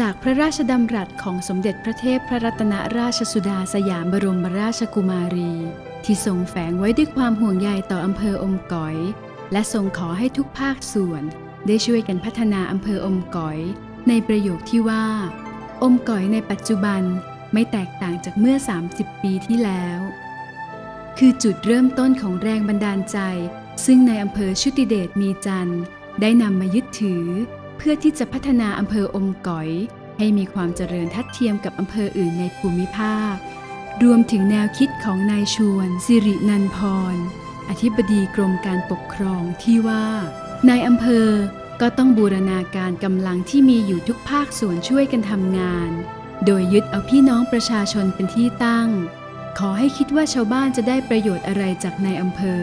จากพระราชดำรัสของสมเด็จพระเทพพระรัตนราชสุดาสยามบรมราชกุมารี ที่ทรงแฝงไว้ด้วยความห่วงใยต่ออำเภออมก๋อย และทรงขอให้ทุกภาคส่วน ได้ช่วยกันพัฒนาอำเภออมก๋อย ในประโยคที่ว่า อมก๋อยในปัจจุบันไม่แตกต่างจากเมื่อ 30 ปีที่แล้ว คือจุดเริ่มต้นของแรงบันดาลใจ ซึ่งในอำเภอชุติเดชมีจันทร์ได้นำมายึดถือ เพื่อที่จะพัฒนาอำเภออมก๋อย ให้มีความเจริญทัดเทียมกับอำเภออื่นในภูมิภาค รวมถึงแนวคิดของนายชวนสิรินันพร อธิบดีกรมการปกครองที่ว่าในอำเภอก็ต้องบูรณาการกำลังที่มีอยู่ทุกภาคส่วนช่วยกันทำงาน โดยยึดเอาพี่น้องประชาชนเป็นที่ตั้ง ขอให้คิดว่าชาวบ้านจะได้ประโยชน์อะไรจากนายอำเภอ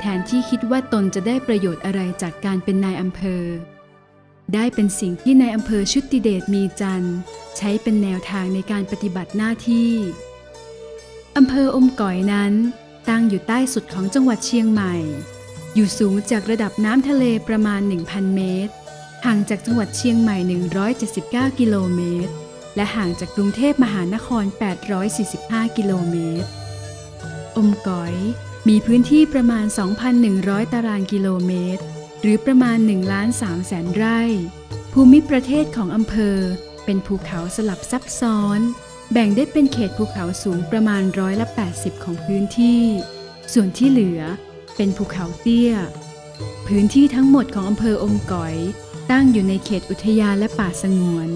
แทนที่คิดว่าตนจะได้ประโยชน์อะไรจากการเป็นนายอำเภอ ได้เป็นสิ่งที่ในอำเภอชุติเดชมีจันทร์ใช้เป็นแนวทางในการปฏิบัติหน้าที่อำเภออมก๋อยนั้นตั้งอยู่ใต้สุดของจังหวัดเชียงใหม่ อยู่สูงจากระดับน้ำทะเลประมาณ 1,000 เมตร ห่างจากจังหวัดเชียงใหม่ 179 กิโลเมตร และห่างจากกรุงเทพมหานคร 845 กิโลเมตร อมก๋อยมีพื้นที่ประมาณ 2,100 ตารางกิโลเมตร หรือประมาณ1ล้าน3แสนไร่ ภูมิประเทศของอำเภอ เป็นภูเขาสลับซับซ้อน แบ่งได้เป็นเขตภูเขาสูงประมาณร้อยละ80 ของพื้นที่ ส่วนที่เหลือเป็นภูเขาเตี้ย พื้นที่ทั้งหมดของอำเภออมก๋อย ตั้งอยู่ในเขตอุทยานและป่าสงวน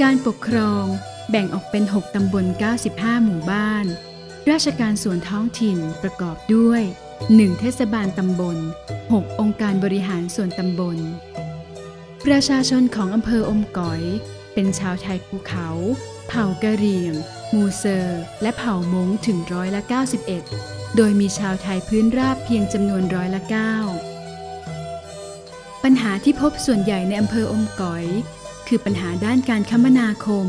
การปกครองแบ่งออกเป็น 6 ตำบล 95 หมู่บ้าน ราชการส่วนท้องถิ่นประกอบด้วย 1 เทศบาลตำบล 6 องค์การบริหารส่วนตำบล ประชาชนของอำเภออมก๋อย เป็นชาวไทยภูเขา เผ่ากะเหรี่ยง มูเซอร์ และเผ่ามงถึงร้อยละ 91 โดยมีชาวไทยพื้นราบเพียงจำนวนร้อยละ 9 ปัญหาที่พบส่วนใหญ่ในอำเภออมก๋อย คือปัญหาด้านการคมนาคม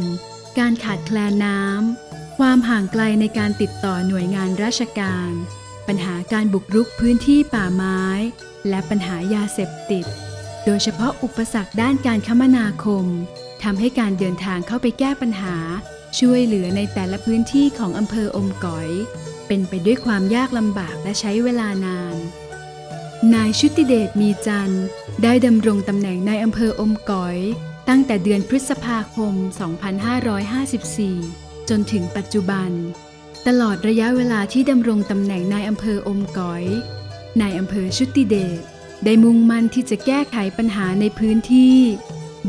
การขาดแคลนน้ำความห่างไกลในการติดต่อหน่วยงานราชการ ปัญหาการบุกรุกพื้นที่ป่าไม้ และปัญหายาเสพติด โดยเฉพาะอุปสรรคด้านการคมนาคมทำให้การเดินทางเข้าไปแก้ปัญหา ช่วยเหลือในแต่ละพื้นที่ของอำเภออมก๋อย เป็นไปด้วยความยากลำบากและใช้เวลานาน นายชุติเดชมีจันได้ดำรงตำแหน่งในอำเภออมก๋อย ตั้งแต่เดือนพฤษภาคม 2554 จนถึงปัจจุบัน ตลอดระยะเวลาที่ดำรงตำแหน่งนายอำเภออมก๋อย นายอำเภอชุติเดชได้มุ่งมั่นที่จะแก้ไขปัญหาในพื้นที่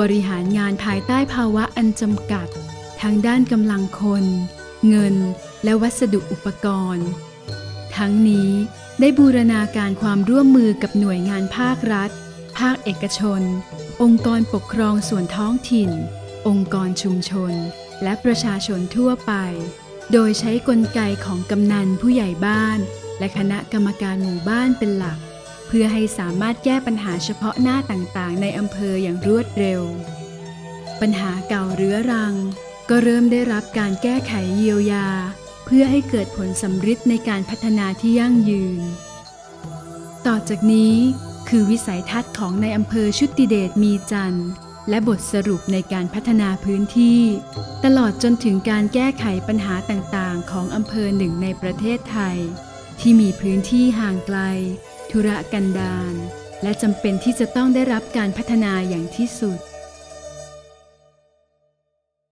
บริหารงานภายใต้ภาวะอันจำกัด ทั้งด้านกำลังคน เงิน และวัสดุอุปกรณ์ ทั้งนี้ได้บูรณาการความร่วมมือกับหน่วยงานภาครัฐ ภาคเอกชน องค์กรปกครองส่วนท้องถิ่น องค์กรชุมชน และประชาชนทั่วไป โดยใช้กลไกของกำนันผู้ใหญ่บ้าน และคณะกรรมการหมู่บ้านเป็นหลัก เพื่อให้สามารถแก้ปัญหาเฉพาะหน้าต่างๆ ในอำเภออย่างรวดเร็ว ปัญหาเก่าเรื้อรัง ก็เริ่มได้รับการแก้ไขเยียวยา เพื่อให้เกิดผลสำฤทธิ์ในการพัฒนาที่ยั่งยืน ต่อจากนี้คือวิสัยทัศน์ของในอำเภอชุติเดชมีจันทร์ และบทสรุปในการพัฒนาพื้นที่ ตลอดจนถึงการแก้ไขปัญหาต่างๆ ของอำเภอหนึ่งในประเทศไทย ที่มีพื้นที่ห่างไกล ธุระกันดารและจำเป็นที่จะต้องได้รับการพัฒนาอย่างที่สุด